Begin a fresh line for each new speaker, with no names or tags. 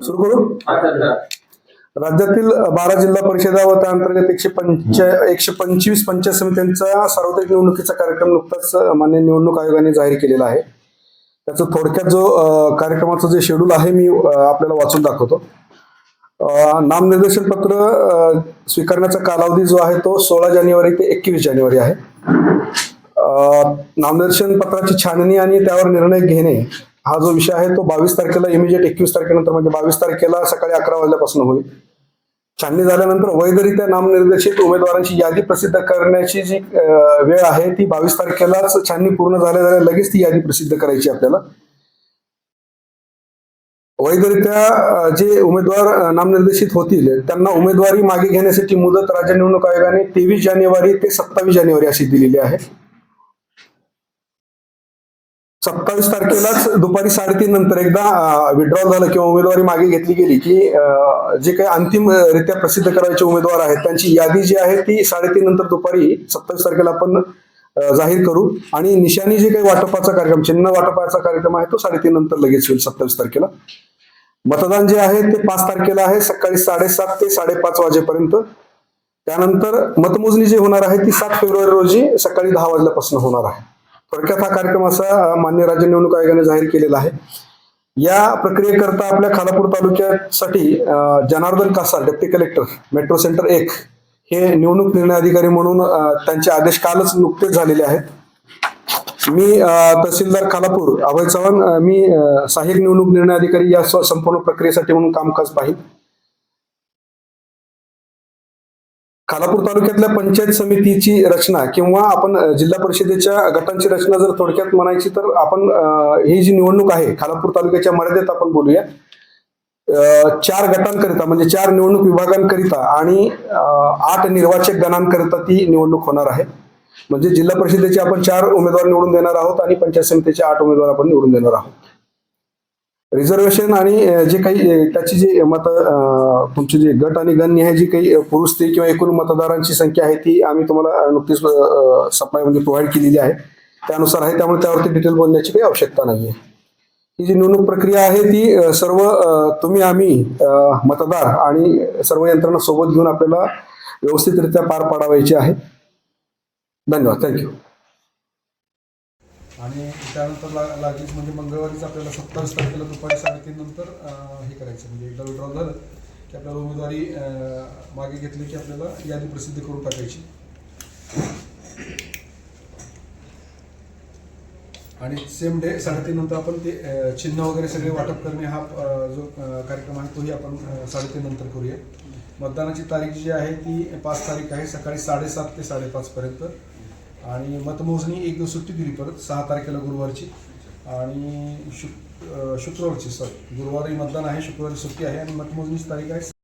सुरू करू? राज्यातील बारा जिल्हा परिषदा व त्या अंतर्गत एकशे पंच एकशे पंचवीस पंचायत समित्यांचा सार्वत्रिक निवडणुकीचा कार्यक्रम नुकताच मान्य निवडणूक आयोगाने जाहीर केलेला आहे. त्याचं थोडक्यात जो कार्यक्रमाचं जे शेड्यूल आहे मी आपल्याला वाचून दाखवतो. नामनिर्देशन पत्र स्वीकारण्याचा कालावधी जो आहे तो सोळा जानेवारी ते एकवीस जानेवारी आहे. नामनिर्देशन पत्राची छाननी आणि त्यावर निर्णय घेणे हा जो विषय आहे तो बावीस तारखेला इमिजिएट एकवीस तारखेनंतर म्हणजे बावीस तारखेला सकाळी अकरा वाजल्यापासून होईल. छाननी झाल्यानंतर वैधरित्या नामनिर्देशित उमेदवारांची यादी प्रसिद्ध करण्याची जी वेळ आहे ती बावीस तारखेलाच छाननी पूर्ण झाल्या झाल्या लगेच ती यादी प्रसिद्ध करायची आपल्याला. वैधरित्या जे उमेदवार नामनिर्देशित होतील त्यांना उमेदवारी मागे घेण्यासाठी मुदत राज्य निवडणूक आयोगाने तेवीस जानेवारी ते सत्तावीस जानेवारी अशी दिलेली आहे. सत्तावीस तारखेलाच दुपारी साडेतीन नंतर एकदा विड्रॉल झालं किंवा उमेदवारी मागे घेतली गेली की जे काही अंतिम रित्या प्रसिद्ध करायचे उमेदवार आहेत त्यांची यादी जी आहे ती साडेतीन नंतर दुपारी सत्तावीस तारखेला आपण जाहीर करू. आणि निशाणी जे काही वाटपाचा कार्यक्रम चिन्ह वाटपाचा कार्यक्रम आहे तो साडेतीन नंतर लगेच होईल सत्तावीस तारखेला. मतदान जे आहे ते पाच तारखेला आहे सकाळी साडेसात ते साडेपाच वाजेपर्यंत. त्यानंतर मतमोजणी जी होणार आहे ती सात फेब्रुवारी रोजी सकाळी दहा वाजल्यापासून होणार आहे. थोडक्यात हा कार्यक्रम असा मान्य राज्य निवडणूक आयोगाने जाहीर केलेला आहे. या प्रक्रियेकरता आपल्या Khalapur तालुक्यासाठी Janardan Kasar deputy collector metro centre एक हे निवडणूक निर्णय अधिकारी म्हणून त्यांचे आदेश कालच नुकतेच झालेले आहेत. मी तहसीलदार खालापूर अभय चव्हाण मी सहाय्यक निवडणूक निर्णय अधिकारी या संपूर्ण प्रक्रियेसाठी म्हणून कामकाज पाहिजे खालापूर तालुक्यातल्या पंचायत समितीची रचना किंवा आपण जिल्हा परिषदेच्या गटांची रचना जर थोडक्यात म्हणायची तर आपण ही जी निवडणूक आहे खालापूर तालुक्याच्या मर्यादेत आपण बोलूया. चार गटांकरिता म्हणजे चार निवडणूक विभागांकरिता आणि आठ निर्वाचक गणांकरिता ती निवडणूक होणार आहे. म्हणजे जिल्हा परिषदेचे आपण चार उमेदवार निवडून देणार आहोत आणि पंचायत समितीचे आठ उमेदवार आपण निवडून देणार आहोत. रिझर्वेशन आणि जे काही त्याची जी मत तुमचे जे गट आणि गणनिहाय जी काही पुरुष ते किंवा एकूण मतदारांची संख्या आहे ती आम्ही तुम्हाला नुकतीच सप्लाय म्हणजे प्रोव्हाइड केलेली आहे. त्यानुसार आहे त्यामुळे त्यावरती डिटेल बोलण्याची काही आवश्यकता नाहीये. ही जी निवडणूक प्रक्रिया आहे ती सर्व तुम्ही आम्ही मतदार आणि सर्व यंत्रणा सोबत घेऊन आपल्याला व्यवस्थितरित्या पार पाडावायची आहे. धन्यवाद. थँक्यू
आणि त्यानंतर ला लागलीच म्हणजे मंगळवारीच आपल्याला सत्तावीस तारखेला दुपारी साडेतीन नंतर हे करायचं. म्हणजे एकदा विड्रॉल झालं की आपल्याला उमेदवारी मागे घेतली की आपल्याला यादी प्रसिद्ध करून टाकायची. आणि सेम डे साडेतीन नंतर आपण ते चिन्ह वगैरे सगळे वाटप करणे हा जो कार्यक्रम आहे तोही आपण साडेतीन नंतर करूया. मतदानाची तारीख जी आहे ती पाच तारीख आहे सकाळी साडेसात ते साडेपाचपर्यंत आणि मतमोजणी एक दिवस सुट्टी दिली परत सहा तारखेला गुरुवारची. आणि शुक शुक्रवारची सॉरी गुरुवारी मतदान आहे शुक्रवारी सुट्टी आहे आणि मतमोजणीची तारीख आहे.